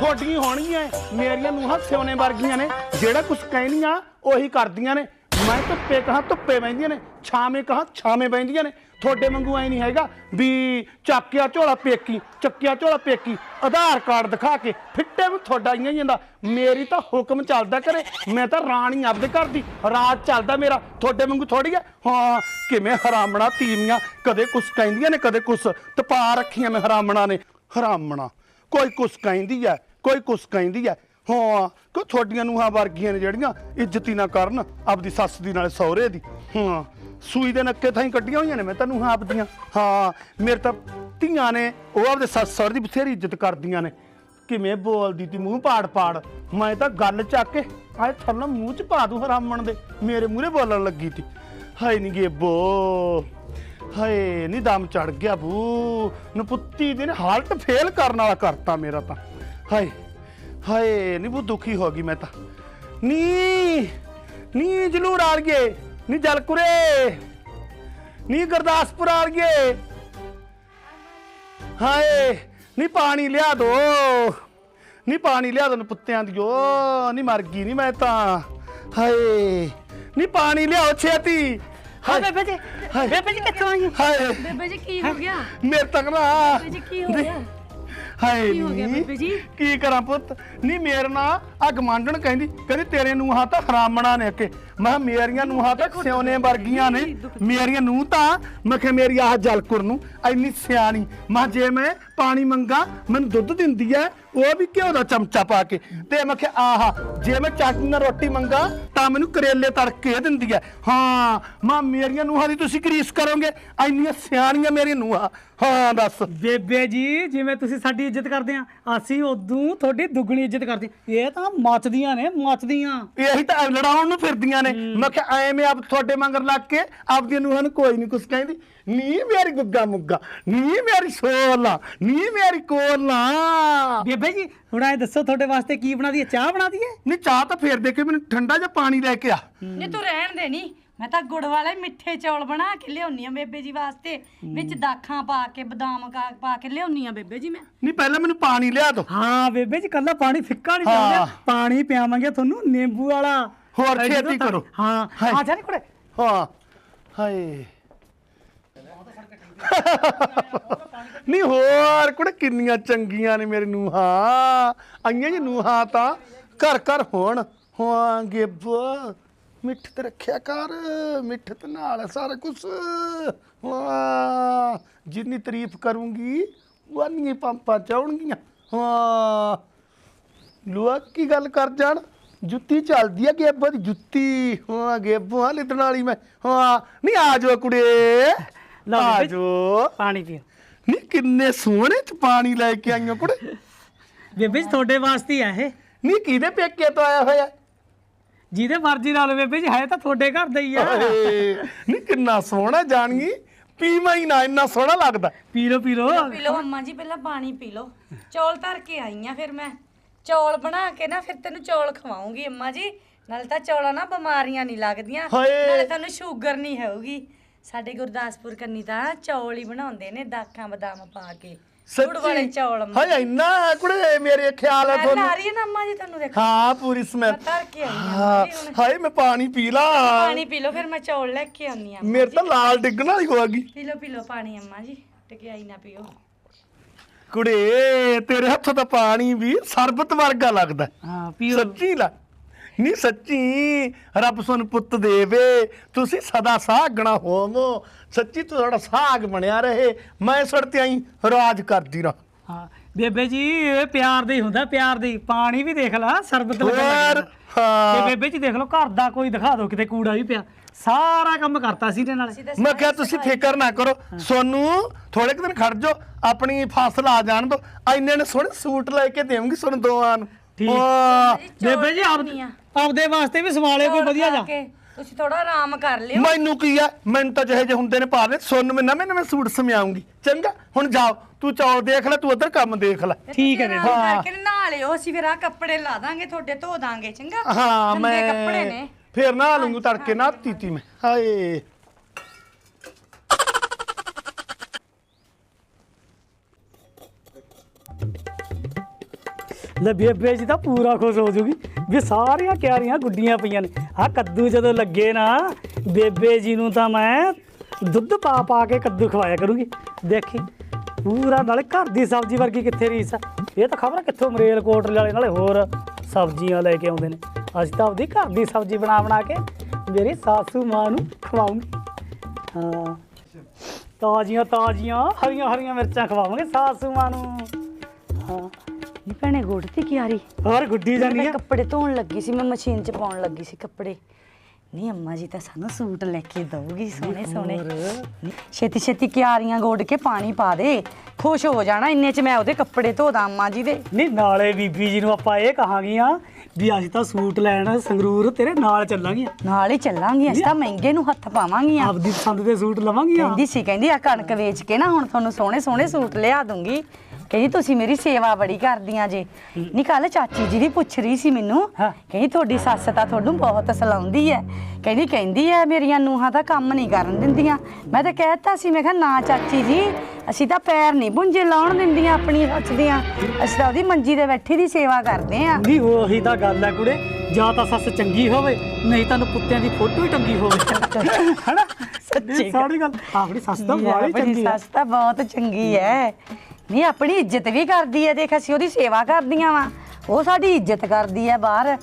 ਤੁਹਾਡੀਆਂ ਹੋਣਗੀਆਂ, ਮੇਰੀਆਂ ਨੂੰਹਾਂ ਸਿਉਨੇ ਵਰਗੀਆਂ ਨੇ, ਜਿਹੜਾ ਕੁਝ ਕਹਿਣੀਆਂ, ਉਹੀ ਕਰਦੀਆਂ ਨੇ। ਮੈਂ ਧੁੱਪੇ ਕਹਾਂ, ਧੁੱਪੇ ਬੈਂਦੀਆਂ ਨੇ, ਛਾਵੇਂ ਕਹਾਂ, ਛਾਵੇਂ ਬੈਂਦੀਆਂ ਨੇ। ਤੁਹਾਡੇ ਵਾਂਗੂ ਐ ਨਹੀਂ ਹੈਗਾ ਵੀ ਚੱਕਿਆ ਝੋਲਾ ਪੇਕੀ, ਚੱਕਿਆ ਝੋਲਾ ਪੇਕੀ, ਆਧਾਰ ਕਾਰਡ ਦਿਖਾ ਕੇ ਫਿੱਟੇ ਵੀ ਤੁਹਾਡਾ ਹੀ ਜਾਂਦਾ। ਮੇਰੀ ਤਾਂ ਹੁਕਮ ਚੱਲਦਾ ਕਰੇ ਮੈਂ ਤਾਂ ਰਾਣੀ ਆਪਦੇ ਘਰ ਦੀ, ਰਾਜ ਚੱਲਦਾ ਮੇਰਾ, ਤੁਹਾਡੇ ਵਾਂਗੂ ਥੋੜੀ ਆ? ਹਾਂ, ਕਿਵੇਂ ਹਰਾਮਣਾ ਤੀਵੀਆਂ, ਕਦੇ ਕੁਛ ਕਹਿੰਦੀਆਂ ਨੇ, ਕਦੇ ਕੁਛ ਤਪਾ ਰੱਖੀਆਂ ਮੈਂ ਹਰਾਮਣਾ ਨੇ। ਹਰਾਮਣਾ, ਕੋਈ ਕੁਛ ਕਹਿੰਦੀ ਐ ਕੋਈ ਕੁਛ ਕਹਿੰਦੀ ਐ ਹਾਂ ਕੋ ਤੁਹਾਡੀਆਂ ਨੂੰਹਾਂ ਵਰਗੀਆਂ ਨੇ ਜਿਹੜੀਆਂ ਇੱਜ਼ਤੀ ਨਾ ਕਰਨ ਆਪਦੀ ਸੱਸ ਦੀ ਨਾਲੇ ਸਹੁਰੇ ਦੀ? ਹਾਂ, ਸੂਈ ਦੇ ਨੱਕੇ ਥਾਈ ਕੱਢੀਆਂ ਹੋਈਆਂ ਨੇ ਮੈਂ ਤੈਨੂੰ ਹਾਂ ਆਪਦੀਆਂ। ਹਾਂ, ਮੇਰੇ ਤਾਂ ਧੀਆਂ ਨੇ, ਉਹ ਆਪਦੇ ਸੱਸ ਸਹੁਰੇ ਦੀ ਬਥੇਰੀ ਇੱਜ਼ਤ ਕਰਦੀਆਂ ਨੇ। ਕਿਵੇਂ ਬੋਲਦੀ ਤੀ, ਮੂੰਹ ਪਾੜ ਪਾੜ। ਮੈਂ ਤਾਂ ਗੱਲ ਚੱਕ ਕੇ ਆਏ ਥੱਲੇ ਮੂੰਹ ਚ ਪਾ ਦੂੰ ਹਰਾਮਣ ਦੇ। ਮੇਰੇ ਮੂਹਰੇ ਬੋਲਣ ਲੱਗੀ ਤੀ। ਹਾਏ ਨੀ ਗੇਬੋ ਹਾਏ ਨੀ ਦਮ ਚੜ ਗਿਆ ਬੂ। ਨਪੁੱਤੀ ਦੇ ਨੇ ਹਾਲਤ ਫੇਲ ਕਰਨ ਵਾਲਾ ਕਰਤਾ ਮੇਰਾ ਤਾਂ। ਹਾਏ ਹਾਏ ਨੀ ਬੂ ਦੁਖੀ ਹੋ ਗਈ ਮੈਂ ਤਾਂ। ਨੀ ਨੀ ਜਲੂਰ ਆ ਗਏ ਨੀ ਜਲਕੁਰੇ ਨੀ ਗੁਰਦਾਸਪੁਰ ਆ ਗਏ। ਹਾਏ ਨੀ ਪਾਣੀ ਲਿਆ ਦੋ ਨੀ ਪਾਣੀ ਲਿਆ ਦੋ ਨੀ ਪੁੱਤਿਆਂ ਦੀ ਓ ਨੀ ਮਰ ਗਈ ਨੀ ਮੈਂ ਤਾਂ। ਹਾਏ ਨੀ ਪਾਣੀ ਲਿਆਓ ਛੇਤੀ। ਹਾਂ ਬੇਬੇ ਜੀ ਹਾਏ। ਬੇਬੇ ਜੀ ਕਿੱਥੋਂ ਆਈ? ਹਾਏ ਬੇਬੇ ਜੀ ਕੀ ਹੋ ਗਿਆ? ਮੇਰੇ ਤੱਕ ਨਾ ਬੇਬੇ ਜੀ ਕੀ ਹੋ ਗਿਆ? ਹਾਏ ਕੀ ਹੋ ਗਿਆ ਨੀ, ਬੇਬੇ ਜੀ? ਕੀ ਕਰਾਂ ਪੁੱਤ ਨਹੀਂ ਮੇਰੇ ਨਾਲ ਆ ਗਮਾਂਡਣ ਕਹਿੰਦੀ ਕਹਿੰਦੀ ਤੇਰੇ ਨੂੰਹਾਂ ਤਾਂ ਹਰਾਮਣਾ ਨੇ ਕਿ ਮੈਂ ਕਿਹਾ ਮੇਰੀਆਂ ਨੂੰਹਾਂ ਤਾਂ ਸਿਉਨੇ ਵਰਗੀਆਂ ਨੇ। ਮੇਰੀਆਂ ਨੂੰਹ ਤਾਂ ਮੈਂ ਕਿਹਾ ਮੇਰੀ ਆਹ ਜਲਕੁਰ ਨੂੰ ਇੰਨੀ ਸਿਆਣੀ। ਮੈਂ ਕਿਹਾ ਜੇ ਮੈਂ ਪਾਣੀ ਮੰਗਾ ਮੈਨੂੰ ਦੁੱਧ ਦਿੰਦੀ ਐ ਉਹ ਵੀ ਘਿਓ ਦਾ ਚਮਚਾ ਪਾ ਕੇ। ਤੇ ਮੈਂ ਕਿਹਾ ਆਹਾ ਜੇ ਮੈਂ ਚਾਟਨੀ ਨਾਲ ਰੋਟੀ ਮੰਗਾ ਤਾਂ ਮੈਨੂੰ ਕਰੇਲੇ ਤੜਕੇ ਦਿੰਦੀ ਐ। ਹਾਂ ਮਾਂ ਮੇਰੀਆਂ ਨੂੰਹਾਂ ਦੀ ਤੁਸੀਂ ਗਰੀਸ ਕਰੋਗੇ ਇੰਨੀਆਂ ਸਿਆਣੀਆਂ ਮੇਰੀਆਂ ਨੂੰਹਾਂ। ਹਾਂ ਦੱਸ। ਬੇਬੇ ਜੀ ਜਿਵੇਂ ਤੁਸੀਂ ਸਾਡੀ ਇੱਜ਼ਤ ਕਰਦੇ ਆ ਅਸੀਂ ਉਦੋਂ ਤੁਹਾਡੀ ਦੁੱਗਣੀ ਇੱਜ਼ਤ ਕਰਦੇ ਹਾਂ। ਇਹ ਤਾਂ ਮੱਚਦੀਆਂ ਨੇ ਮੱਚਦੀਆਂ ਇਹੀ ਤਾਂ ਲੜਾਉਣ ਨੂੰ ਫਿਰਦੀਆਂ ਨੇ। ਮੈਂ ਕਿਹਾ ਐਵੇਂ ਆਪ ਤੁਹਾਡੇ ਮੰਗਰ ਲੱਗ ਕੇ ਆਪਦੀਆਂ ਨੂੰਹਾਂ ਨੂੰ ਕੋਈ ਨਹੀਂ ਕੁਛ ਕਹਿੰਦੀ। ਨੀ ਮੇਰੀ ਗੁੱਗਾ ਮੁੱਗਾ ਨੀ ਮੇਰੀ ਸੋਲਾ ਨੀ ਮੇਰੀ ਕੋਲਾ। ਬੇਬੇ ਜੀ ਹੁਣ ਇਹ ਦੱਸੋ ਤੁਹਾਡੇ ਵਾਸਤੇ ਕੀ ਬਣਾ ਦਈਏ ਚਾਹ ਬਣਾ ਦਈਏ ਨੀ ਚਾਹ ਤਾਂ ਫੇਰ ਦੇ ਕੇ ਮੈਨੂੰ ਠੰਡਾ ਜਿਹਾ ਪਾਣੀ ਲੈ ਕੇ ਆ। ਨਹੀਂ ਤੂੰ ਰਹਿਣ ਦੇ ਨਹੀਂ ਮੈਂ ਤਾਂ ਗੁੜ ਵਾਲੇ ਮਿੱਠੇ ਚੌਲ ਬਣਾ ਕੇ ਲਿਆਉਣੀ ਆ ਬੇਬੇ ਜੀ ਵਾਸਤੇ। ਵਿੱਚ ਦਾਖਾਂ ਪਾ ਕੇ ਬਦਾਮ ਕਾ- ਪਾ ਕੇ ਲਿਆਉਣੀ ਆ ਬੇਬੇ ਜੀ ਮੈਂ। ਨੀ ਪਹਿਲਾਂ ਮੈਨੂੰ ਪਾਣੀ ਲਿਆ ਦੋ ਹਾਂ ਬੇਬੇ ਜੀ ਕੱਲਾ ਪਾਣੀ ਫਿੱਕਾ ਨਹੀਂ ਹਾਂ। ਚਾਹੀਦਾ ਪਾਣੀ ਪਿਆਵਾਂਗੇ ਤੁਹਾਨੂੰ ਨਿੰਬੂ ਵਾਲਾ। ਹੋਰ ਇਹ ਛੇਤੀ ਜਦੋਂ ਤਾਂ- ਕਰੋ। ਹਾਂ ਹਾਏ। ਆ ਜਾ ਨੀ ਕੁੜੇ। ਹਾਂ ਹਾਏ। ਨਹੀਂ ਹੋਰ ਕੁੜੇ ਕਿੰਨੀਆਂ ਚੰਗੀਆਂ ਨੇ ਮੇਰੇ ਨੂੰਹਾਂ। ਆਈਆਂ ਜੀ ਨੂੰਹਾਂ ਤਾਂ। ਘਰ ਘਰ ਹੋਣ। ਹਾਂ ਗਿੱਬ ਮਿੱਠ ਤੇ ਰੱਖਿਆ ਕਰ ਮਿੱਠ ਤੇ ਨਾਲ ਸਾਰਾ ਕੁਝ ਹਾਂ ਜਿੰਨੀ ਤਾਰੀਫ ਕਰੂੰਗੀ ਵਾਨੀਆਂ ਪੰਪਾਂ ਚਾਉਣਗੀਆਂ ਹਾਂ ਲੋਕ ਕੀ ਗੱਲ ਕਰ ਜਾਣ? ਜੁੱਤੀ ਚੱਲਦੀ ਆ ਗੇਬੋ ਦੀ ਜੁੱਤੀ। ਹਾਂ ਗੇਬੋ ਆ ਲਿੱਦਣ ਵਾਲੀ ਮੈਂ ਹਾਂ ਨਹੀਂ ਆ ਜਾਓ ਕੁੜੇ। ਲਓ ਆ ਬੇਬੇ। ਜਾਓ। ਪਾਣੀ ਪੀਓ। ਨਹੀਂ ਕਿੰਨੇ ਸੋਹਣੇ ਚ ਪਾਣੀ ਲੈ ਕੇ ਆਈਆਂ ਕੁੜੇ। ਬੇਬੇ ਜੀ ਤੁਹਾਡੇ ਵਾਸਤੇ ਹੀ ਆ ਇਹ। ਨਹੀਂ ਕਿਹਦੇ ਪੇਕੇ ਤੋਂ ਆਇਆ ਹੋਇਆ? ਜਿਹਦੇ ਮਰਜ਼ੀ ਨਾਲ ਬੇਬੇ ਜੀ ਹੈ ਤਾਂ ਤੁਹਾਡੇ ਘਰ ਦਾ ਹੀ ਆ। ਨਹੀਂ ਕਿੰਨਾ ਸੋਹਣਾ ਜਾਣਗੀ ਪੀਵਾਂ ਹੀ ਨਾ ਇੰਨਾ ਸੋਹਣਾ ਲੱਗਦਾ। ਪੀ ਲਓ ਪੀ ਲਓ ਪੀ ਲਓ ਅੰਮਾ ਜੀ ਪਹਿਲਾਂ ਪਾਣੀ ਪੀ ਲਓ। ਚੌਲ ਧਰ ਕੇ ਆਈ ਆ ਫਿਰ ਮੈਂ। ਚੌਲ ਬਣਾ ਕੇ ਨਾ ਫਿਰ ਤੈਨੂੰ ਚੌਲ ਖਵਾਉਂਗੀ ਅੰਮਾ ਜੀ। ਨਾਲੇ ਤਾਂ ਚੌਲਾਂ ਨਾਲ ਬਿਮਾਰੀਆਂ ਨਹੀਂ ਲੱਗਦੀਆਂ। ਹਾਏ। ਨਾਲੇ ਤੁਹਾਨੂੰ ਸ਼ੂਗਰ ਨਹੀਂ ਹੋਊਗੀ। ਸਾਡੇ ਗੁਰਦਾਸਪੁਰ ਕੰਨੀ ਤਾਂ ਚੌਲ ਹੀ ਬਣਾਉਂਦੇ ਨੇ ਦਾਖਾਂ ਬਦਾਮ ਪਾ ਕੇ। ਗੁੜ ਵਾਲੇ ਚੌਲ ਅੰਮਾ ਹਾਏ ਇੰਨਾ ਕੁੜੇ ਮੇਰੇ ਖਿਆਲ ਹੈ ਮੈਂ ਤੁਹਾਨੂੰ। ਲਾ ਰਹੀ ਹੈ ਨਾ ਅੰਮਾ ਜੀ ਤੁਹਾਨੂੰ ਦੇਖੋ। ਹਾਂ ਪੂਰੀ ਸਮੈਲ। ਮੈਂ ਧਰ ਕੇ ਆਈ ਆ ਹਾਂ ਅੰਮਾ ਜੀ ਹੁਣ। ਹਾਏ ਮੈਂ ਪਾਣੀ ਪੀ ਲਾ। ਪਾਣੀ ਪੀ ਲਓ ਫਿਰ ਮੈਂ ਚੌਲ ਲੈ ਕੇ ਆਉਣੀ ਆ ਮੇਰੇ ਤਾਂ ਲਾਲ ਡਿੱਗਣ ਵਾਲੀ ਹੋ ਗਈ। ਪੀ ਲਓ ਪੀ ਲਓ ਪਾਣੀ ਅੰਮਾ ਜੀ। ਟਕਿਆਈ ਨਾ ਪੀਓ। ਕੁੜੇ ਤੇਰੇ ਹੱਥੋਂ ਤਾਂ ਪਾਣੀ ਵੀ ਸਰਬਤ ਵਰਗਾ ਲੱਗਦਾ। ਹਾਂ ਪੀਓ। ਸੱਚੀ ਲਾ। ਨਹੀਂ ਸੱਚੀ ਰੱਬ ਸਾਨੂੰ ਪੁੱਤ ਦੇਵੇ ਤੁਸੀਂ ਸਦਾ ਸਾਗਣਾ ਹੋਵੋ। ਸੱਚੀ ਤੁਹਾਡਾ ਸਾਗ ਬਣਿਆ ਰਹੇ ਮੈਂ ਸੜਤੇ ਆਈ ਰਾਜ ਕਰਦੀ ਰਹਾ। ਹਾਂ ਬੇਬੇ ਜੀ ਇਹ ਪਿਆਰ ਦੇ ਹੁੰਦਾ ਪਿਆਰ ਦੇ। ਪਾਣੀ ਵੀ ਦੇਖ ਲਾ ਸਰਬਤ ਹੋਰ ਲਗਾ ਤੇ ਹਾਂ। ਬੇਬੇ ਜੀ ਦੇਖ ਲਓ ਘਰ ਦਾ ਕੋਈ ਦਿਖਾ ਦਿਓ ਕਿਤੇ ਕੂੜਾ ਵੀ ਪਿਆ। ਸਾਰਾ ਕੰਮ ਕਰਤਾ ਸੀ ਇਹਦੇ ਨਾਲ। ਮੈਂ ਕਿਹਾ ਤੁਸੀਂ ਫਿਕਰ ਨਾ ਕਰੋ। ਸੋਨੂੰ ਥੋੜੇ ਕੁ ਦਿਨ ਖੜ ਜਾਓ ਆਪਣੀ ਫਸਲ ਆ ਜਾਣ ਦੋ। ਐਨੇ ਨੇ ਸੋਹਣੇ ਸੂਟ ਲੈ ਕੇ ਦੇਵਾਂਗੀ ਤੁਹਾਨੂੰ ਦੋਵਾਂ ਨੂੰ। ਠੀਕ। ਬੇਬੇ ਜੀ ਆਪ ਆਪਦੇ ਵਾਸਤੇ ਵੀ ਸਵਾਲੇ ਕੋਈ ਵਧੀਆ ਜਾ। ਤੁਸੀਂ ਥੋੜਾ ਆਰਾਮ ਕਰ ਲਿਓ। ਮੈਨੂੰ ਕੀ ਆ? ਮੈਨੂੰ ਤਾਂ ਜਿਹੇ ਜਿਹੇ ਹੁੰਦੇ ਨੇ ਪਾ ਦੇ ਸੋਨੂੰ ਮੈਂ ਨਵੇਂ ਨਵੇਂ ਸੂਟ ਸਮਿਆਉਂਗੀ ਚੰਗਾ ਹੁਣ ਜਾਓ। ਤੂੰ ਚੌਲ ਦੇਖ ਲੈ ਤੂੰ ਉਧਰ ਕੰਮ ਦੇਖ ਲੈ। ਠੀਕ ਹੈ ਬੇਬੇ ਆਰਾਮ ਕਰਕੇ ਨਹਾ ਲਿਓ ਅਸੀਂ ਫਿਰ ਆ ਕੱਪੜੇ ਲਾ ਦਾਂਗੇ ਤੁਹਾਡੇ ਧੋ ਦਾਂਗੇ ਚੰਗਾ? ਹਾਂ ਗੰਦੇ ਕੱਪੜੇ ਮੈਂ ਨੇ। ਫੇਰ ਨਾ ਲੂੰਗੀ ਤੜਕੇ ਨਾ ਤੀਤੀ ਮੈਂ। ਹਾਏ। ਲੈ ਬੇਬੇ ਜੀ ਤਾਂ ਪੂਰਾ ਖੁਸ਼ ਹੋ ਜੂਗੀ। ਵੀ ਸਾਰੀਆਂ ਕਿਆਰੀਆਂ ਗੁੱਡੀਆਂ ਪਈਆਂ ਨੇ। ਆ ਕੱਦੂ ਜਦੋਂ ਲੱਗੇ ਨਾ, ਬੇਬੇ ਜੀ ਨੂੰ ਤਾਂ ਮੈਂ ਦੁੱਧ ਪਾ ਪਾ ਕੇ ਕੱਦੂ ਖਵਾਇਆ ਕਰੂੰਗੀ। ਦੇਖੀ, ਪੂਰਾ ਨਾਲੇ ਘਰ ਦੀ ਸਬਜ਼ੀ ਵਰਗੀ ਕਿੱਥੇ ਰੀਸ ਆ। ਇਹ ਤਾਂ ਖਬਰ ਕਿੱਥੋਂ ਮਰੇਲ ਕੋਟਲੇ ਵਾਲੇ ਨਾਲੇ ਹੋਰ ਸਬਜ਼ੀਆਂ ਲੈ ਕੇ ਆਉਂਦੇ ਨੇ। ਅੱਜ ਤਾਂ ਉਹਦੀ ਘਰ ਦੀ ਸਬਜ਼ੀ ਬਣਾ ਬਣਾ ਕੇ ਮੇਰੀ ਸਾਸੂ ਮਾਂ ਨੂੰ ਖਵਾਉਂਗੀ। ਹਾਂ। ਤਾਜ਼ੀਆਂ ਤਾਜ਼ੀਆਂ ਹਰੀਆਂ ਹਰੀਆਂ ਮਿਰਚਾਂ ਖਵਾਵਾਂਗੇ ਸਾਸੂ ਮਾਂ ਨੂੰ। ਭੈਣੇ ਗੋੜ ਤੇ ਕੀ ਆ ਰਹੀ ਹੋਰ ਗੁੱਡੀ ਜਾਨੀ ਮੈਂ ਆ? ਕੱਪੜੇ ਧੋਣ ਲੱਗੀ ਸੀ ਮੈਂ ਮਸ਼ੀਨ 'ਚ ਪਾਉਣ ਲੱਗੀ ਸੀ ਕੱਪੜੇ। ਨਹੀਂ ਅੰਮਾ ਜੀ ਤਾਂ ਸਾਨੂੰ ਸੂਟ ਲੈ ਕੇ ਦਊਗੀ ਸੋਹਣੇ ਸੋਹਣੇ। ਨੀ, ਛੇਤੀ ਛੇਤੀ ਕਿਆਰੀਆਂ ਗੋੜ ਕੇ ਪਾਣੀ ਪਾ ਦੇ। ਖੁਸ਼ ਹੋ ਜਾਣਾ ਇੰਨੇ 'ਚ ਮੈਂ ਉਹਦੇ ਕੱਪੜੇ ਧੋ ਦਾਂ ਅੰਮਾ ਜੀ ਦੇ। ਨਹੀਂ ਨਾਲੇ ਬੀਬੀ ਜੀ ਨੂੰ ਆਪਾਂ ਇਹ ਕਹਾਂਗੀਆਂ ਵੀ ਅੱਜ ਤਾਂ ਸੂਟ ਲੈਣ ਸੰਗਰੂਰ ਤੇਰੇ ਨਾਲ ਚੱਲਾਂਗੀਆਂ। ਨਾਲ ਹੀ ਚੱਲਾਂਗੀ ਅਸੀਂ ਤਾਂ ਮਹਿੰਗੇ ਨੂੰ ਹੱਥ ਪਾਵਾਂਗੀਆਂ। ਆਪਦੀ ਪਸੰਦ ਦੇ ਸੂਟ ਲਵਾਂਗੀਆਂ। ਕਹਿੰਦੀ ਸੀ ਕਹਿੰਦੀ ਆ ਕਣਕ ਵੇਚ ਕੇ ਨਾ ਹੁਣ ਤੁਹਾਨੂੰ ਸੋਹਣੇ ਸੋਹਣੇ ਸੂਟ ਲਿਆ ਦੂੰਗੀ ਕਹਿੰਦੀ ਤੁਸੀਂ ਮੇਰੀ ਸੇਵਾ ਬੜੀ ਕਰਦੀਆਂ ਜੇ। ਨੀ ਕੱਲ ਚਾਚੀ ਜੀ ਵੀ ਪੁੱਛ ਰਹੀ ਸੀ ਮੈਨੂੰ ਹਾਂ। ਕਹਿੰਦੀ ਤੁਹਾਡੀ ਸੱਸ ਤਾਂ ਤੁਹਾਨੂੰ ਬਹੁਤ ਸਲਾਉਂਦੀ ਹੈ ਕਹਿੰਦੀ ਕਹਿੰਦੀ ਹੈ ਮੇਰੀਆਂ ਨੂੰਹਾਂ ਤਾਂ ਕੰਮ ਨਹੀਂ ਕਰਨ ਦਿੰਦੀਆਂ। ਮੈਂ ਤਾਂ ਕਹਿਤਾ ਸੀ ਮੈਂ ਕਿਹਾ ਨਾ ਚਾਚੀ ਜੀ ਅਸੀਂ ਤਾਂ ਪੈਰ ਨਹੀਂ ਪੁੰਜੇ ਲਾਉਣ ਦਿੰਦੀਆਂ ਆਪਣੀ ਸੱਸ ਦੀਆਂ। ਅਸੀਂ ਤਾਂ ਉਹਦੀ ਮੰਜੀ ਤੇ ਬੈਠੀ ਦੀ ਸੇਵਾ ਕਰਦੇ ਆ। ਨਹੀਂ ਉਹੀ ਤਾਂ ਗੱਲ ਹੈ ਕੁੜੇ। ਜਾਂ ਤਾਂ ਸੱਸ ਚੰਗੀ ਹੋਵੇ ਨਹੀਂ ਤਾਂ ਕੁੱਤਿਆਂ ਦੀ ਫੋਟੋ ਹੀ ਟੰਗੀ ਹੋਵੇ। ਹੈਨਾ? ਸੱਚੀ ਸਾਰੀ ਗੱਲ। ਆਪਣੀ ਤਾਂ ਚੰਗੀ ਸੱਸ ਤਾਂ ਬਹੁਤ ਚੰਗੀ ਹੈ ਨਹੀਂ ਆਪਣੀ ਇੱਜ਼ਤ ਵੀ ਕਰਦੀ ਹੈ ਦੇਖ ਅਸੀਂ ਉਹਦੀ ਸੇਵਾ ਕਰਦੀਆਂ ਵਾ। ਉਹ ਸਾਡੀ ਇੱਜ਼ਤ ਕਰਦੀ ਹੈ ਬਾਹਰ।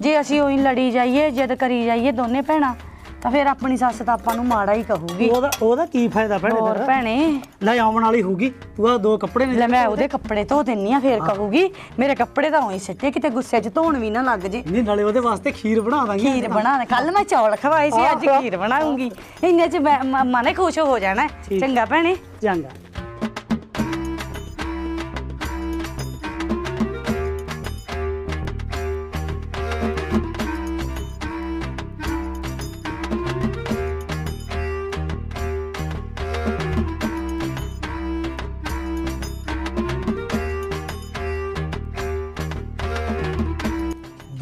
ਜੇ ਅਸੀਂ ਉਹੀ ਲੜੀ ਜਾਈਏ ਜਿੱਦ ਕਰੀ ਜਾਈਏ ਦੋਨੇ ਭੈਣਾਂ ਤਾਂ ਫਿਰ ਆਪਣੀ ਸੱਸ ਤਾਂ ਆਪਾਂ ਨੂੰ ਮਾੜਾ ਹੀ ਕਹੂਗੀ। ਉਹਦਾ ਉਹਦਾ ਕੀ ਫਾਇਦਾ ਭੈਣੇ ਹੋਰ ਤੇਰਾ? ਭੈਣੇ। ਲੈ ਆਉਣ ਵਾਲੀ ਹੋਊਗੀ ਤੂੰ ਆ ਦੋ ਕੱਪੜੇ ਨੇ। ਲੈ ਮੈਂ ਉਹਦੇ ਕੱਪੜੇ ਧੋ ਦਿੰਨੀ ਆ ਫਿਰ ਕਹੂਗੀ ਮੇਰੇ ਕੱਪੜੇ ਤਾਂ ਉਹੀ ਸਿੱਟੇ ਕਿਤੇ ਗੁੱਸੇ 'ਚ ਧੋਣ ਵੀ ਨਾ ਲੱਗ ਜੇ। ਨਹੀਂ ਨਾਲੇ ਉਹਦੇ ਵਾਸਤੇ ਖੀਰ ਬਣਾ ਦਾਂਗੇ। ਖੀਰ ਬਣਾ ਕੱਲ ਮੈਂ ਚੌਲ ਖਵਾਏ ਸੀ ਅੱਜ। ਖੀਰ ਬਣਾਉਂਗੀ। ਇੰਨੇ 'ਚ ਮੈਂ- ਮ- ਮਨ ਖੁਸ਼ ਹੋ ਜਾਣਾ। ਚੰਗਾ ਭੈਣੇ। ਚੰਗਾ।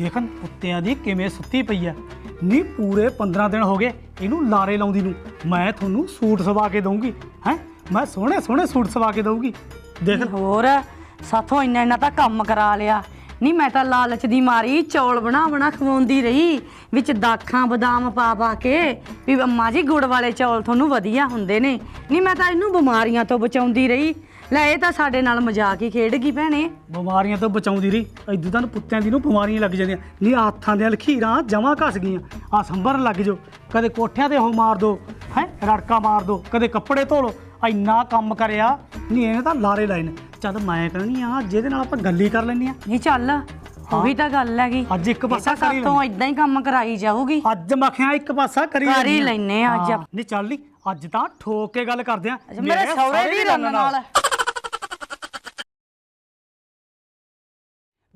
ਦੇਖਣ ਕੁੱਤਿਆਂ ਦੀ ਕਿਵੇਂ ਸੁੱਤੀ ਪਈ ਆ। ਨਹੀਂ ਪੂਰੇ 15 ਦਿਨ ਹੋ ਗਏ ਇਹਨੂੰ ਲਾਰੇ ਲਾਉਂਦੀ ਨੂੰ। ਮੈਂ ਤੁਹਾਨੂੰ ਸੂਟ ਸਵਾ ਕੇ ਦਊਂਗੀ, ਹੈ? ਮੈਂ ਸੋਹਣੇ ਸੋਹਣੇ ਸੂਟ ਸਵਾ ਕੇ ਦਊਂਗੀ। ਦੇਖ। ਹੋਰ, ਸਾਥੋਂ ਇੰਨਾ ਇੰਨਾ ਤਾਂ ਕੰਮ ਕਰਾ ਲਿਆ। ਨਹੀਂ ਮੈਂ ਤਾਂ ਲਾਲਚ ਦੀ ਮਾਰੀ, ਚੌਲ ਬਣਾ ਬਣਾ ਖਵਾਉਂਦੀ ਰਹੀ, ਵਿੱਚ ਦਾਖਾਂ, ਬਦਾਮ ਪਾ ਪਾ ਕੇ, ਵੀ ਅੰਮਾ ਜੀ ਗੁੜ ਵਾਲੇ ਚੌਲ ਤੁਹਾਨੂੰ ਵਧੀਆ ਹੁੰਦੇ ਨੇ। ਨਹੀਂ ਮੈਂ ਤਾਂ ਇਹਨੂੰ ਬਿਮਾਰੀਆਂ ਤੋਂ ਬਚਾਉਂਦੀ ਰਹੀ। ਲੈ ਇਹ ਤਾਂ ਸਾਡੇ ਨਾਲ ਮਜ਼ਾਕ ਹੀ ਖੇਡ ਗਈ ਭੈਣੇ। ਬਿਮਾਰੀਆਂ ਤੋਂ ਬਚਾਉਂਦੀ ਰਹੀ। ਇਦੋਂ ਤਾਂ ਪੁੱਤਿਆਂ ਦੀ ਨੂੰ ਬਿਮਾਰੀਆਂ ਲੱਗ ਜਾਂਦੀਆਂ। ਨਹੀਂ ਆਹ ਹੱਥਾਂ ਦੀਆਂ ਲਖੀਰਾਂ ਜਮਾਂ ਘਸ ਗਈਆਂ। ਆ ਸੰਭਰ ਲੱਗ ਜੋ ਕਦੇ ਕੋਠਿਆਂ ਤੇ ਉਹ ਮਾਰ ਦੋ ਹੈ? ਰੜਕਾ ਮਾਰ ਦੋ। ਕਦੇ ਕੱਪੜੇ ਧੋ ਲੋ ਇੰਨਾ ਕੰਮ ਕਰਿਆ। ਨਹੀਂ ਇਹਨੇ ਤਾਂ ਲਾਰੇ ਲਾਏ ਨੇ। ਚੱਲ ਮੈਂ ਕਹਿੰਦੀ ਆ ਜਿਹਦੇ ਨਾਲ ਆਪਾਂ ਗੱਲ ਹੀ ਕਰ ਲੈਂਦੇ ਆ। ਨਹੀਂ ਚੱਲ। ਉਹੀ ਤਾਂ ਗੱਲ ਹੈਗੀ। ਅੱਜ ਇੱਕ ਪਾਸਾ ਤਾਂ ਕਰੀ ਸਾਥੋਂ ਇਦਾਂ ਹੀ ਕੰਮ ਕਰਾਈ ਜਾਊਗੀ। ਅੱਜ ਮੈਂ ਕਿਹਾ ਇੱਕ ਪਾਸਾ ਕਰੀ ਕਰ ਹੀ ਲੈਨੇ ਆ। ਅੱਜ। ਹਾਂ, ਨਹੀਂ ਚੱਲ ਨਹੀਂ ਅੱਜ ਤਾਂ ਠੋਕ ਕੇ ਗੱਲ ਕਰਦੇ ਆ। ਮੇਰੇ ਸਹੁਰੇ ਦੀ ਰੰਨ ਨਾਲ।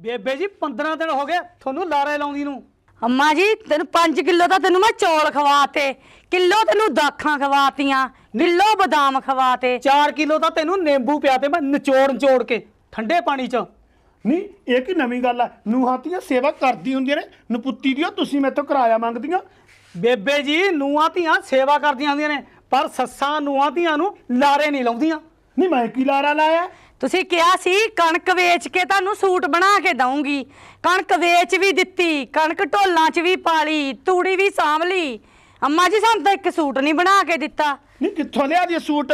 ਬੇਬੇ ਜੀ 15 ਦਿਨ ਹੋ ਗਏ ਤੁਹਾਨੂੰ ਲਾਰੇ ਲਾਉਂਦੀ ਨੂੰ। ਅੰਮਾ ਜੀ ਤੈਨੂੰ 5 ਕਿਲੋ ਤਾਂ ਤੈਨੂੰ ਮੈਂ ਚੌਲ ਖਵਾਤੇ। ਕਿਲੋ ਤੈਨੂੰ ਦਾਖਾਂ ਖਵਾਤੀਆਂ ਕਿਲੋ ਬਦਾਮ ਖਵਾਤੇ। 4 ਕਿਲੋ ਤਾਂ ਤੈਨੂੰ ਨਿੰਬੂ ਪਿਆ ਤੇ ਮੈਂ ਨਿਚੋੜ ਨਿਚੋੜ ਕੇ ਠੰਡੇ ਪਾਣੀ 'ਚ। ਨਹੀਂ ਇਹ ਕੀ ਨਵੀਂ ਗੱਲ ਆ? ਨੂੰਹਾਤੀਆਂ ਸੇਵਾ ਕਰਦੀ ਹੁੰਦੀਆਂ ਨੇ ਨਪੁੱਤੀ ਦੀਆਂ ਤੁਸੀਂ ਮੈਥੋਂ ਕਿਰਾਇਆ ਮੰਗਦੀਆਂ। ਬੇਬੇ ਜੀ ਨੂੰਹਾਂ ਧੀਆਂ ਸੇਵਾ ਕਰਦੀਆਂ ਹੁੰਦੀਆਂ ਨੇ ਪਰ ਸੱਸਾਂ ਨੂੰਹਾਂ ਧੀਆਂ ਨੂੰ ਲਾਰੇ ਨਹੀਂ ਲਾਉਂਦੀਆਂ। ਨਹੀਂ ਮੈਂ ਕੀ ਲਾਰਾ ਲਾਇਆ? ਤੁਸੀਂ ਕਿਹਾ ਸੀ ਕਣਕ ਵੇਚ ਕੇ ਤੁਹਾਨੂੰ ਸੂਟ ਬਣਾ ਕੇ ਦਊਂਗੀ। ਕਣਕ ਵੇਚ ਵੀ ਦਿੱਤੀ, ਕਣਕ ਢੋਲਾਂ 'ਚ ਵੀ ਪਾਲੀ, ਤੂੜੀ ਵੀ ਸਾਂਭ ਲਈ। ਅੰਮਾ ਜੀ, ਸਾਨੂੰ ਤਾਂ ਇੱਕ ਸੂਟ ਨਹੀਂ ਬਣਾ ਕੇ ਦਿੱਤਾ। ਨਹੀਂ, ਕਿੱਥੋਂ ਲਿਆ ਦੀ ਸੂਟ?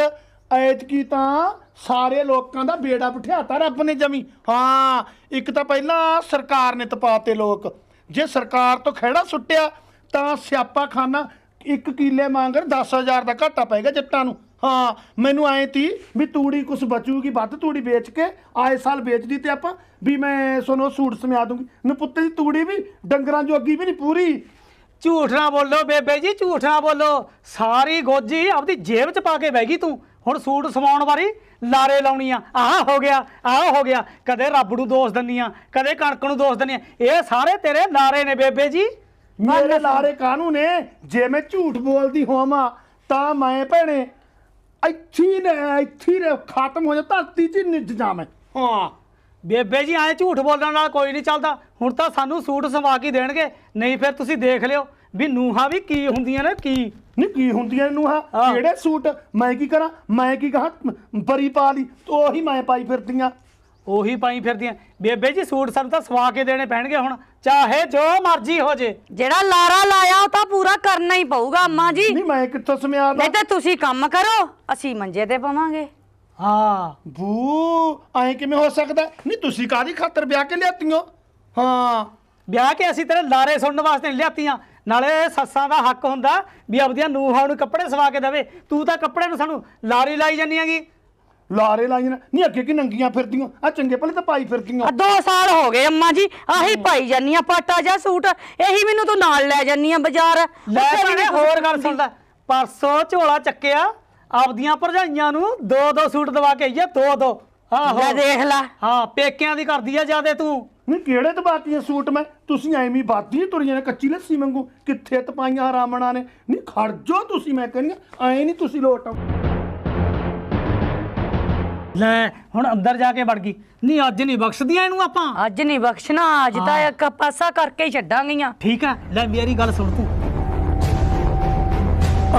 ਐਤਕੀ ਤਾਂ ਸਾਰੇ ਲੋਕਾਂ ਦਾ ਬੇੜਾ ਬਿਠਾਤਾ ਰੱਬ ਨੇ ਜਮੀ। ਹਾਂ, ਇੱਕ ਤਾਂ ਪਹਿਲਾਂ ਸਰਕਾਰ ਨੇ ਤਪਾਤੇ ਲੋਕ। ਜੇ ਸਰਕਾਰ ਤੋਂ ਖਹਿੜਾ ਸੁੱਟਿਆ, ਤਾਂ ਸਿਆਪਾ ਖਾਨਾ ਇੱਕ ਕਿੱਲੇ ਮੰਗਰ 10000 ਦਾ ਘਾਟਾ ਪਏਗਾ ਜੱਟਾਂ ਨੂੰ। ਹਾਂ ਮੈਨੂੰ ਐ ਤੀ ਵੀ ਤੂੜੀ ਕੁਛ ਬਚੂਗੀ ਵੱਧ ਤੂੜੀ ਵੇਚ ਕੇ ਆਏ ਸਾਲ ਵੇਚਦੀ ਤੇ ਆਪਾਂ ਵੀ ਮੈਂ ਸੋਨੂੰ ਸੂਟ ਸਮਿਆ ਦੂੰਗੀ। ਨਪੁੱਤੇ ਦੀ ਤੂੜੀ ਵੀ ਡੰਗਰਾਂ ਜੋਗੀ ਵੀ ਨਹੀਂ ਪੂਰੀ। ਝੂਠ ਨਾ ਬੋਲੋ ਬੇਬੇ ਜੀ ਝੂਠ ਨਾ ਬੋਲੋ। ਸਾਰੀ ਗੋਜੀ ਆਪਦੀ ਜੇਬ 'ਚ ਪਾ ਕੇ ਬਹਿ ਗਈ ਤੂੰ। ਹੁਣ ਸੂਟ ਸਵਾਉਣ ਵਾਰੀ ਲਾਰੇ ਲਾਉਣੀ ਆ ਆਹ ਹੋ ਗਿਆ ਆਹ ਹੋ ਗਿਆ। ਕਦੇ ਰੱਬ ਨੂੰ ਦੋਸ਼ ਦਿੰਨੀ ਆ ਕਦੇ ਕਣਕ ਨੂੰ ਦੋਸ਼ ਦਿੰਨੀ ਆ ਇਹ ਸਾਰੇ ਤੇਰੇ ਲਾਰੇ ਨੇ ਬੇਬੇ ਜੀ। ਮੇਰੇ ਲਾਰੇ ਕਾਹਨੂੰ ਨੇ? ਜੇ ਮੈਂ ਝੂਠ ਬੋਲਦੀ ਹੋਵਾਂ ਤਾਂ ਮੈਂ ਭੈਣੇ ਇੱਥੇ ਹੀ ਨੇ ਇੱਥੇ ਹੀ ਨੇ ਖਤਮ ਹੋ ਜਾ ਧਰਤੀ 'ਚ ਨਿੱਜ ਜਾ ਮੈਂ। ਹਾਂ। ਬੇਬੇ ਜੀ ਐ ਝੂਠ ਬੋਲਣ ਨਾਲ ਕੋਈ ਨਹੀਂ ਚੱਲਦਾ। ਹੁਣ ਤਾਂ ਸਾਨੂੰ ਸੂਟ ਸਵਾ ਕੇ ਦੇਣਗੇ ਨਹੀਂ ਫਿਰ ਤੁਸੀਂ ਦੇਖ ਲਿਓ ਵੀ ਨੂਹਾਂ ਵੀ ਕੀ ਹੁੰਦੀਆਂ ਨੇ ਕੀ? ਨਹੀਂ ਕੀ ਹੁੰਦੀਆਂ ਨੂੰ ਹਾਂ ਹਾਂ। ਕਿਹੜੇ ਸੂਟ? ਮੈਂ ਕੀ ਕਰਾਂ? ਮੈਂ ਕੀ ਕਹਾਂ? ਪਰੀ ਪਾ ਲਈ ਤੋ ਉਹੀ ਮੈਂ ਪਾਈ ਫਿਰਦੀਆਂ। ਉਹੀ ਪਾਈ ਫਿਰਦੀਆਂ। ਬੇਬੇ ਜੀ ਸੂਟ ਸਾਨੂੰ ਤਾਂ ਸਵਾ ਕੇ ਦੇਣੇ ਪੈਣਗੇ ਹੁਣ। ਚਾਹੇ ਜੋ ਮਰਜ਼ੀ ਹੋ ਜੇ। ਜਿਹੜਾ ਲਾਰਾ ਲਾਇਆ ਉਹ ਤਾਂ ਪੂਰਾ ਕਰਨਾ ਹੀ ਪਊਗਾ ਅੰਮਾ ਜੀ। ਨਹੀਂ ਮੈਂ ਕਿੱਥੋਂ ਸਮਿਆ ਦਾ? ਨਹੀਂ ਤਾਂ ਤੁਸੀਂ ਕੰਮ ਕਰੋ ਅਸੀਂ ਮੰਜੇ ਤੇ ਪਵਾਂਗੇ। ਹਾਂ। ਬੂ ਐਂ ਕਿਵੇਂ ਹੋ ਸਕਦਾ? ਨਹੀਂ ਤੁਸੀਂ ਕਾਦੀ ਖਾਤਰ ਵਿਆਹ ਕੇ ਲਿਆਤੀਓ? ਹਾਂ। ਵਿਆਹ ਕੇ ਅਸੀਂ ਤੇਰੇ ਲਾਰੇ ਸੁਣਨ ਵਾਸਤੇ ਨਹੀਂ ਲਿਆਤੀਆਂ। ਨਾਲੇ ਸੱਸਾਂ ਦਾ ਹੱਕ ਹੁੰਦਾ ਵੀ ਆਪਦੀਆਂ ਨੂੰਹਾਂ ਨੂੰ ਕੱਪੜੇ ਸਵਾ ਕੇ ਦੇਵੇ। ਤੂੰ ਤਾਂ ਕੱਪੜੇ ਨੂੰ ਸਾਨੂੰ ਲਾਰੀ ਲਾਈ ਜਾਂਦੀ ਹੈਗੀ। ਲਾਰੇ ਲਾਈਆਂ ਨਹੀਂ ਅੱਗੇ ਕੀ ਨੰਗੀਆਂ ਫਿਰਦੀਆਂ? ਆ ਚੰਗੇ ਭਲੇ ਤਾਂ ਪਾਈ ਫਿਰਦੀਆਂ। ਆ 2 ਸਾਲ ਹੋ ਗਏ ਅੰਮਾ ਜੀ ਆਹੀ ਪਾਈ ਜਾਨੀ ਆ ਪਾਟਾ ਜਾਂ ਸੂਟ ਇਹੀ ਮੈਨੂੰ ਤੂੰ ਨਾਲ ਲੈ ਜਾਨੀ ਆ ਬਾਜ਼ਾਰ। ਲੈ ਉੱਥੇ ਵੀ ਭੈਣੇ ਨੀ ਹੋਰ ਗੱਲ ਸੁਣ ਲੈ ਪਰਸੋਂ ਝੋਲਾ ਚੱਕਿਆ ਆਪਦੀਆਂ ਭਰਜਾਈਆਂ ਨੂੰ ਦੋ ਦੋ ਸੂਟ ਦਵਾ ਕੇ ਆਈਆ ਦੋ ਦੋ। ਆਹੋ। ਲੈ ਦੇਖ ਲੈ। ਹਾਂ ਪੇਕਿਆਂ ਦੀ ਕਰਦੀ ਆ ਜਿਆਦੇ ਤੂੰ। ਨਹੀਂ ਕਿਹੜੇ ਤਬਾਕੀਆਂ ਸੂਟ ਮੈਂ? ਤੁਸੀਂ ਐਵੇਂ ਹੀ ਬਾਦੀ ਤੁਰੀਆਂ ਨੇ ਕੱਚੀ ਲੱਸੀ ਵਾਂਗੂ। ਕਿੱਥੇ ਤਪਾਈਆਂ ਹਰਾਮਣਾ ਨੇ? ਨਹੀਂ ਖੜ ਜੋ ਤੁਸੀਂ ਮੈਂ ਕਹਿੰਦੀ ਐ ਨਹੀਂ ਤੁਸੀਂ ਲੋਟ ਆਓ। ਲੈ ਹੁਣ ਅੰਦਰ ਜਾ ਕੇ ਵੜ ਗਈ। ਨਹੀਂ ਅੱਜ ਨਹੀਂ ਬਖਸ਼ਦੀਆਂ ਇਹਨੂੰ ਆਪਾਂ। ਅੱਜ ਨਹੀਂ ਬਖਸ਼ਣਾ ਅੱਜ ਤਾਂ। ਇੱਕ ਪਾਸਾ ਕਰਕੇ ਹੀ ਛੱਡਾਂਗੀਆਂ। ਠੀਕ ਆ ਲੈ ਮੇਰੀ ਗੱਲ ਸੁਣ ਤੂੰ।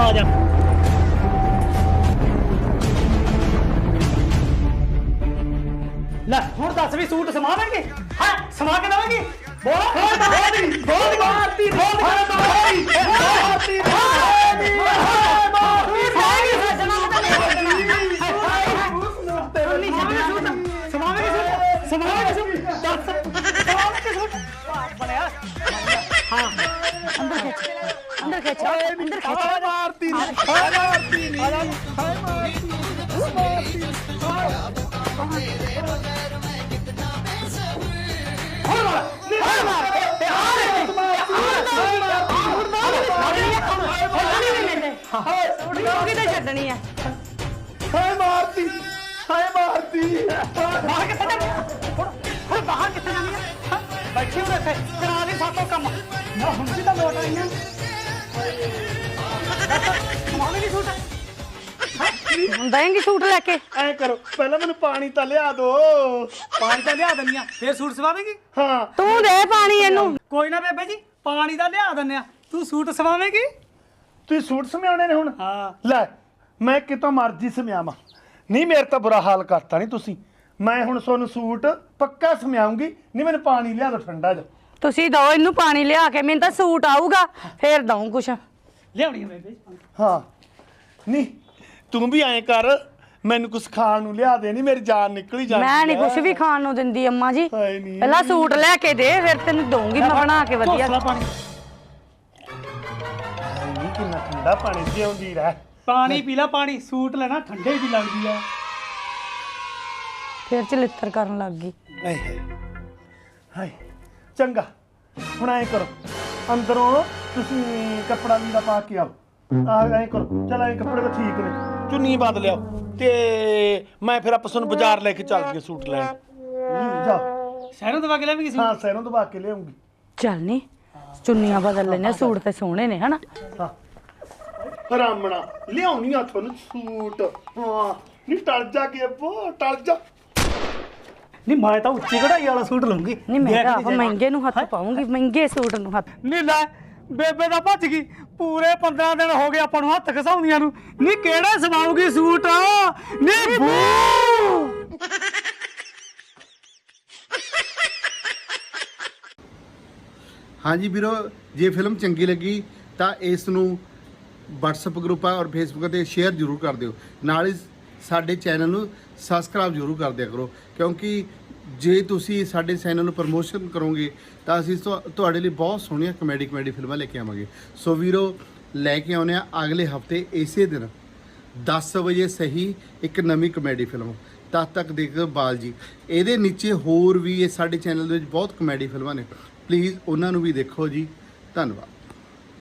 ਆ ਜਾ। ਲੈ ਹੁਣ ਦੱਸ ਵੀ ਸੂਟ ਸਮਾਵੇਂਗੇ ਹਾਂ ਸਮਾ ਕੇ ਦੇਵੇਂਗੀ? ਬੋਲ। ਬੋਲ ਬੋਲ ਮਾਰਤੀ ਬੋਲ ਮਾਰਤੀ ਮਾਰਤੀ ਸਮਾਵੇਂਗੇ ਬਣਿਆ ਅੰਦਰ ਖਿੱਚ ਅੰਦਰ ਖਿੱਚ ਅੰਦਰ ਖਿੱਚ ਹਾਏ ਮਾਰਤੀ ਨੀ ਹਾਏ ਮਾਰਤੀ ਨੀ ਹਾਏ ਮਾਰਤੀ ਨੀ ਮਾਰਤੀ ਰੋਗੀ ਤੇ ਛੱਡਣੀ ਆ ਆ? ਆ ਬੈਠੀ ਹੋ ਇੱਥੇ ਕਰਾ ਦੇ ਸਾਤੋਂ ਕੰਮ। ਨਾ ਹੁਣ ਵੀ ਤਾਂ ਲੋਟ ਆਈਆਂ। ਸਮਾਵੇਂ ਨਹੀਂ ਸੂਟ ਹੁਣ ਦੇਂਗੀ ਸੂਟ ਲੈ ਕੇ। ਐ ਕਰੋ ਪਹਿਲਾਂ ਮੈਨੂੰ ਪਾਣੀ ਤਾਂ ਲਿਆ ਦੋ। ਪਾਣੀ ਤਾਂ ਲਿਆ ਦਿੰਨੀ ਆ ਫੇਰ ਸੂਟ ਸਵਾਵੇਂਗੀ? ਹਾਂ। ਤੂੰ ਦੇ ਪਾਣੀ ਇਹਨੂੰ। ਕੋਈ ਨਾ ਬੇਬੇ ਜੀ ਪਾਣੀ ਦਾ ਲਿਆ ਦਿੰਨੇ ਆ। ਤੂੰ ਸੂਟ ਸਵਾਵੇਂਗੀ? ਤੁਸੀਂ ਸੂਟ ਸਮਿਆਉਣੇ ਨੇ ਹੁਣ? ਹਾਂ। ਲੈ ਮੈਂ ਕਿਤੋਂ ਮਰਜ਼ੀ ਸਮਿਆਵਾਂ। ਨਹੀਂ ਮੇਰੇ ਤਾਂ ਬੁਰਾ ਹਾਲ ਕਰਤਾ ਨਹੀਂ ਤੁਸੀਂ। ਮੈਂ ਹੁਣ ਤੁਹਾਨੂੰ ਸੂਟ ਪੱਕਾ ਸਮਿਆਉਂਗੀ ਨਹੀਂ ਮੈਨੂੰ ਪਾਣੀ ਲਿਆ ਦੋ ਠੰਡਾ ਜਿਹਾ। ਤੁਸੀਂ ਦੋ ਇਹਨੂੰ ਪਾਣੀ ਲਿਆ ਕੇ ਮੈਨੂੰ ਤਾਂ ਸੂਟ ਆਊਗਾ ਫੇਰ ਦਊਂ ਕੁਛ। ਲਿਆਉਣੀ ਆ ਬੇਬੇ ਜੀ। ਹਾਂ। ਨਹੀਂ ਤੂੰ ਵੀ ਐਂ ਕਰ ਮੈਨੂੰ ਕੁਝ ਖਾਣ ਨੂੰ ਲਿਆ ਦੇ ਨਹੀਂ ਮੇਰੀ ਜਾਨ ਨਿਕਲੀ ਜਾਂਦੀ ਮੈਂ ਨਹੀਂ। ਕੁਛ ਵੀ ਖਾਣ ਨੂੰ ਦਿੰਦੀ ਅੰਮਾ ਜੀ। ਹਾਏ ਨੀ। ਪਹਿਲਾਂ ਸੂਟ ਲੈ ਕੇ ਦੇ ਫਿਰ ਤੈਨੂੰ ਦਊਂਗੀ ਮੈਂ ਬਣਾ ਕੇ ਵਧੀਆ। ਪਾਣੀ। ਹਾਏ ਨੀ, ਕਿੰਨਾ ਠੰਡਾ ਪਾਣੀ ਜਿਉਂਦੀ ਰਹਿ। ਪਾਣੀ ਪੀ ਲੈ ਪਾਣੀ। ਸੂਟ ਲੈਣਾ ਠੰਡੇ ਦੀ ਲੱਗਦੀ ਆ ਫਿਰ ਚਲਿੱਤਰ ਕਰਨ ਲੱਗ ਗਈ। ਹਾਏ ਹਾਏ ਹਾਏ ਚੰਗਾ ਹੁਣ ਐਂ ਕਰੋ ਅੰਦਰੋਂ ਤੁਸੀਂ ਕੱਪੜਾ ਲੀੜਾ ਪਾ ਕੇ ਆਓ। ਆ ਐਂ ਕਰੋ ਚਲ ਐਂ ਕੱਪੜੇ ਤਾਂ ਠੀਕ ਨੇ ਚੁੰਨੀ ਬਾਦ ਲਿਆਓ ਤੇ ਮੈਂ ਫਿਰ ਆਪਾਂ ਤੁਹਾਨੂੰ ਬਾਜ਼ਾਰ ਲੈ ਕੇ ਚੱਲ ਜੀਏ ਸੂਟ ਲੈਣ। ਜਾ। ਸ਼ਹਿਰੋਂ ਦਵਾ ਕੇ ਲਿਆਵੇਂਗੀ ਹਾਂ ਸਹਿਰੋਂ ਦਬਾ ਕੇ ਲਿਆਉਂਗੀ। ਚੱਲ ਨੀ ਚੁੰਨੀਆਂ ਬਦਲ ਲੈਣੇ ਸੂਟ ਤੇ ਸੋਹਣੇ ਨੇ ਹਨਾ? ਹਾਂ। ਰਾਮਣਾ ਲਿਆਉਣੀ ਆ ਤੁਹਾਨੂੰ ਸੂਟ। ਹਾਂ ਨਹੀਂ ਟਲ ਜਾ ਕੇ ਬੋ ਟਲ ਜਾ। ਨਹੀਂ ਮੈਂ ਤਾਂ ਉੱਚੀ ਕਢਾਈ ਵਾਲਾ ਸੂਟ ਲਵਾਂਗੀ ਨਹੀਂ ਮੈਂ ਤਾਂ ਆਪ ਮਹਿੰਗੇ ਨੂੰ ਹੱਥ ਪਾਉਂਗੀ ਮਹਿੰਗੇ ਸੂਟ ਨੂੰ ਹੱਥ। ਨਹੀਂ ਲੈ ਬੇਬੇ ਦਾ ਭੱਜ ਗਈ। ਪੂਰੇ 15 ਦਿਨ ਹੋ ਗਏ ਆਪਾਂ ਨੂੰ ਹੱਥ ਖਸਾਉਂਦੀਆਂ ਨੂੰ। ਨਹੀਂ ਕਿਹੜਾ ਸਵਾਉਗੀ ਸੂਟ? ਨਹੀਂ ਬੂ! ਹਾਂਜੀ ਵੀਰੋ ਜੇ ਫਿਲਮ ਚੰਗੀ ਲੱਗੀ ਤਾਂ ਇਸ ਨੂੰ WhatsApp ਗਰੁੱਪਾਂ ਔਰ Facebook ਤੇ ਸ਼ੇਅਰ ਜ਼ਰੂਰ ਕਰ ਦਿਓ। ਨਾਲ ਹੀ ਸਾਡੇ ਚੈਨਲ ਨੂੰ ਸਬਸਕ੍ਰਾਈਬ ਜ਼ਰੂਰ ਕਰ ਦਿਆ ਕਰੋ, ਕਿਉਂਕਿ ਜੇ ਤੁਸੀਂ ਸਾਡੇ ਚੈਨਲ ਨੂੰ ਪ੍ਰਮੋਸ਼ਨ ਕਰੋਗੇ, ਤਾਂ ਅਸੀਂ ਤੁਹਾ- ਤੁਹਾਡੇ ਲਈ ਬਹੁਤ ਸੋਹਣੀਆਂ ਕਮੇਡੀ ਕਮੇਡੀ ਫਿਲਮਾਂ ਲੈ ਕੇ ਆਵਾਂਗੇ। ਸੋ ਵੀਰੋ, ਲੈ ਕੇ ਆਉਨੇ ਆ ਅਗਲੇ ਹਫ਼ਤੇ, ਇਸੇ ਦਿਨ 10 ਵਜੇ ਸਹੀ ਇੱਕ ਨਵੀਂ ਕਮੇਡੀ ਫਿਲਮ। ਤਦ ਤੱਕ ਦੇਖੋ ਬਾਲ ਜੀ। ਇਹਦੇ ਨੀਚੇ ਹੋਰ ਵੀ ਇਹ ਸਾਡੇ ਚੈਨਲ ਦੇ ਵਿੱਚ ਬਹੁਤ ਕਮੇਡੀ ਫਿਲਮਾਂ ਨੇ। ਪਲੀਜ਼ ਉਹਨਾਂ ਨੂੰ ਵੀ ਦੇਖੋ ਜੀ। ਧੰਨਵਾਦ।